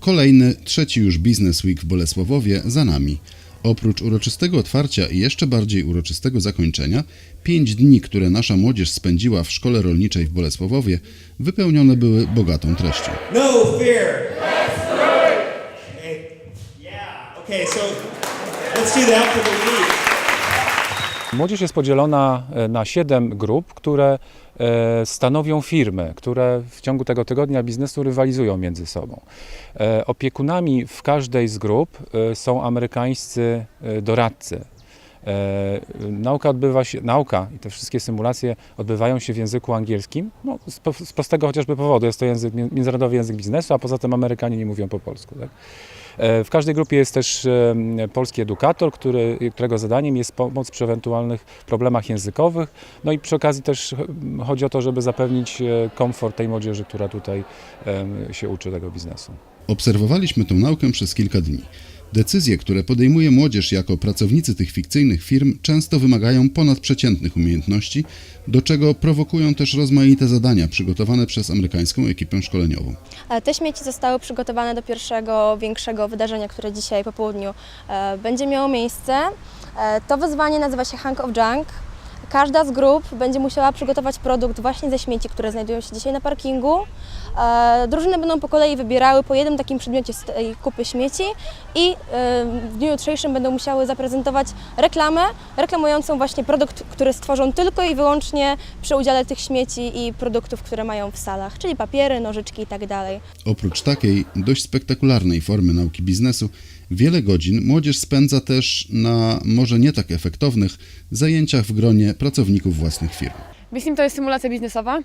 Kolejny, trzeci już Business Week w Bolesławowie za nami. Oprócz uroczystego otwarcia i jeszcze bardziej uroczystego zakończenia, pięć dni, które nasza młodzież spędziła w szkole rolniczej w Bolesławowie, wypełnione były bogatą treścią. No fear. Okay. Yeah. Okay, so let's do that for the week. Młodzież jest podzielona e, na siedem grup, które e, stanowią firmy, które w ciągu tego tygodnia biznesu rywalizują między sobą. E, Opiekunami w każdej z grup są amerykańscy doradcy. E, Nauka odbywa się, nauka i te wszystkie symulacje odbywają się w języku angielskim, no, z, prostego chociażby powodu, jest to język, mię- międzynarodowy język biznesu, a poza tym Amerykanie nie mówią po polsku. Tak? E, W każdej grupie jest też em, polski edukator, który, którego zadaniem jest pomoc przy ewentualnych problemach językowych. No i przy okazji też chodzi o to, żeby zapewnić e, komfort tej młodzieży, która tutaj się uczy tego biznesu. Obserwowaliśmy tę naukę przez kilka dni. Decyzje, które podejmuje młodzież jako pracownicy tych fikcyjnych firm, często wymagają ponadprzeciętnych umiejętności, do czego prowokują też rozmaite zadania przygotowane przez amerykańską ekipę szkoleniową. Te śmieci zostały przygotowane do pierwszego większego wydarzenia, które dzisiaj po południu e, będzie miało miejsce. E, To wyzwanie nazywa się Hunk of Junk. Każda z grup będzie musiała przygotować produkt właśnie ze śmieci, które znajdują się dzisiaj na parkingu. E, Drużyny będą po kolei wybierały po jednym takim przedmiocie z tej kupy śmieci i e, w dniu jutrzejszym będą musiały zaprezentować reklamę reklamującą właśnie produkt, który stworzą tylko i wyłącznie przy udziale tych śmieci i produktów, które mają w salach, czyli papiery, nożyczki itd. Oprócz takiej dość spektakularnej formy nauki biznesu, wiele godzin młodzież spędza też na może nie tak efektownych zajęciach w gronie pracowników własnych firm. BISIM to jest symulacja biznesowa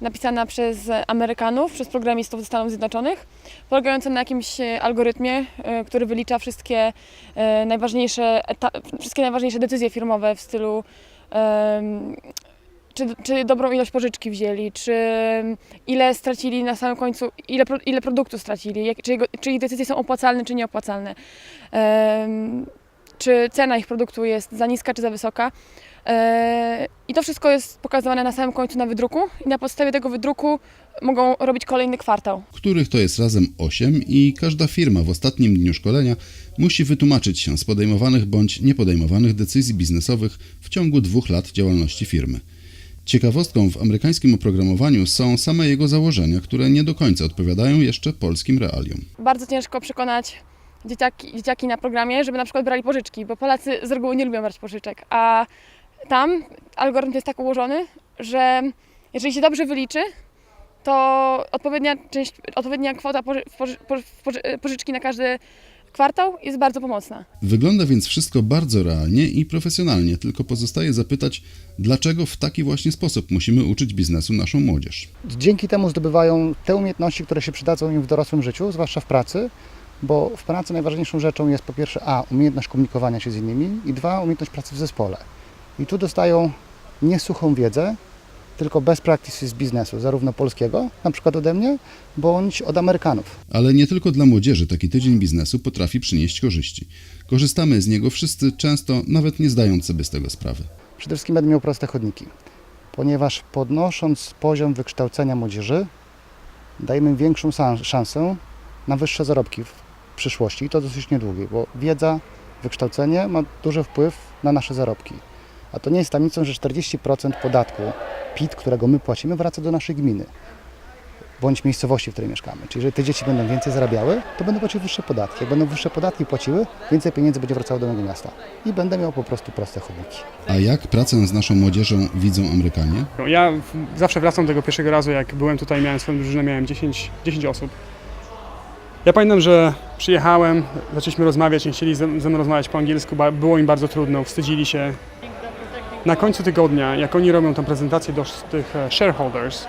napisana przez Amerykanów, przez programistów ze Stanów Zjednoczonych, polegająca na jakimś e, algorytmie, e, który wylicza wszystkie e, najważniejsze, wszystkie najważniejsze decyzje firmowe w stylu czy, czy dobrą ilość pożyczki wzięli, czy ile stracili na samym końcu, ile, ile produktu stracili, jak, czy, jego, czy ich decyzje są opłacalne, czy nieopłacalne, czy cena ich produktu jest za niska, czy za wysoka. E, I to wszystko jest pokazywane na samym końcu na wydruku i na podstawie tego wydruku mogą robić kolejny kwartał. których to jest razem 8 i każda firma w ostatnim dniu szkolenia musi wytłumaczyć się z podejmowanych bądź niepodejmowanych decyzji biznesowych w ciągu dwóch lat działalności firmy. Ciekawostką w amerykańskim oprogramowaniu są same jego założenia, które nie do końca odpowiadają jeszcze polskim realiom. Bardzo ciężko przekonać dzieciaki, dzieciaki na programie, żeby na przykład brali pożyczki, bo Polacy z reguły nie lubią brać pożyczek, a tam algorytm jest tak ułożony, że jeżeli się dobrze wyliczy, to odpowiednia, część, odpowiednia kwota poży, poży, poży, poży, pożyczki na każdy kwartał jest bardzo pomocna. Wygląda więc wszystko bardzo realnie i profesjonalnie, tylko pozostaje zapytać, dlaczego w taki właśnie sposób musimy uczyć biznesu naszą młodzież. Dzięki temu zdobywają te umiejętności, które się przydadzą im w dorosłym życiu, zwłaszcza w pracy, bo w pracy najważniejszą rzeczą jest po pierwsze A, umiejętność komunikowania się z innymi i dwa, umiejętność pracy w zespole. I tu dostają nie suchą wiedzę, tylko best practices z biznesu, zarówno polskiego, na przykład ode mnie, bądź od Amerykanów. Ale nie tylko dla młodzieży taki tydzień biznesu potrafi przynieść korzyści. Korzystamy z niego wszyscy często, nawet nie zdając sobie z tego sprawy. Przede wszystkim będę miał proste chodniki, ponieważ podnosząc poziom wykształcenia młodzieży, dajemy większą szansę na wyższe zarobki w przyszłości i to dosyć niedługie, bo wiedza, wykształcenie ma duży wpływ na nasze zarobki. A to nie jest tajemnicą, że 40% podatku PIT, którego my płacimy, wraca do naszej gminy bądź miejscowości, w której mieszkamy. Czyli jeżeli te dzieci będą więcej zarabiały, to będą płaciły wyższe podatki. Jak będą wyższe podatki płaciły, więcej pieniędzy będzie wracało do mojego miasta. I będę miał po prostu proste chodniki. A jak pracę z naszą młodzieżą widzą Amerykanie? No, Ja zawsze wracam do tego pierwszego razu, jak byłem tutaj, miałem swoją drużynę, miałem 10, 10 osób. Ja pamiętam, że przyjechałem, zaczęliśmy rozmawiać, nie chcieli ze, ze mną rozmawiać po angielsku, bo było im bardzo trudno, wstydzili się. Na końcu tygodnia, jak oni robią tę prezentację do tych e, shareholders,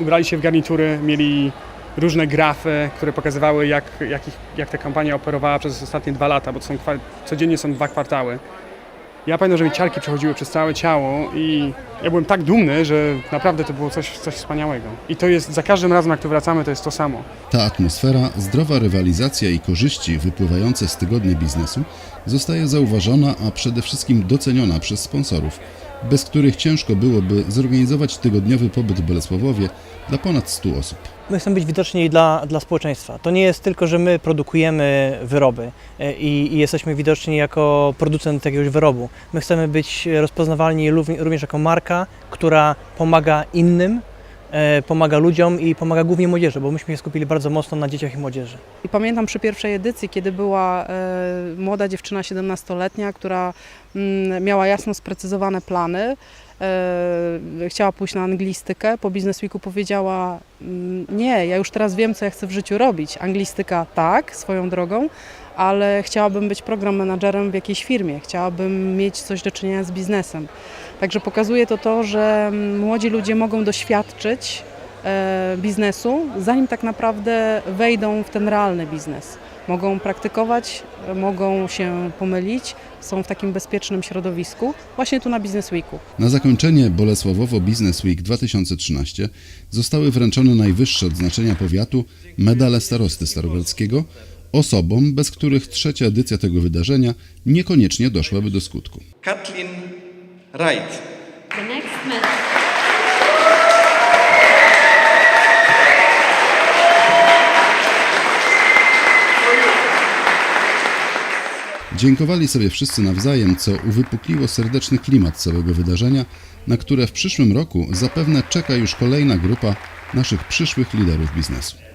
ubrali się w garnitury, mieli różne grafy, które pokazywały, jak, jak, ich, jak ta kampania operowała przez ostatnie dwa lata, bo są, codziennie są dwa kwartały. Ja pamiętam, że mi ciarki przechodziły przez całe ciało i ja byłem tak dumny, że naprawdę to było coś, coś wspaniałego. I to jest, za każdym razem jak tu wracamy, to jest to samo. Ta atmosfera, zdrowa rywalizacja i korzyści wypływające z tygodnia biznesu zostaje zauważona, a przede wszystkim doceniona przez sponsorów, bez których ciężko byłoby zorganizować tygodniowy pobyt w Bolesławowie dla ponad 100 osób. My chcemy być widoczni dla, dla społeczeństwa. To nie jest tylko, że my produkujemy wyroby e, i, i jesteśmy widoczni jako producent jakiegoś wyrobu. My chcemy być rozpoznawalni również jako marka, która pomaga innym, pomaga ludziom i pomaga głównie młodzieży, bo myśmy się skupili bardzo mocno na dzieciach i młodzieży. I pamiętam przy pierwszej edycji, kiedy była e, młoda dziewczyna 17-letnia, która mm, miała jasno sprecyzowane plany. E, chciała pójść na anglistykę. Po Business Weeku powiedziała: mm, Nie, ja już teraz wiem, co ja chcę w życiu robić. Anglistyka tak, swoją drogą, ale chciałabym być program menadżerem w jakiejś firmie. Chciałabym mieć coś do czynienia z biznesem. Także pokazuje to to, że mm, młodzi ludzie mogą doświadczyć e, biznesu, zanim tak naprawdę wejdą w ten realny biznes. Mogą praktykować, e, mogą się pomylić, są w takim bezpiecznym środowisku, właśnie tu na Business Weeku. Na zakończenie Bolesławowo Business Week 2013 zostały wręczone najwyższe odznaczenia powiatu medale starosty starogardzkiego osobom, bez których trzecia edycja tego wydarzenia niekoniecznie doszłaby do skutku. Kathleen Wright. The next Dziękowali sobie wszyscy nawzajem, co uwypukliło serdeczny klimat całego wydarzenia, na które w przyszłym roku zapewne czeka już kolejna grupa naszych przyszłych liderów biznesu.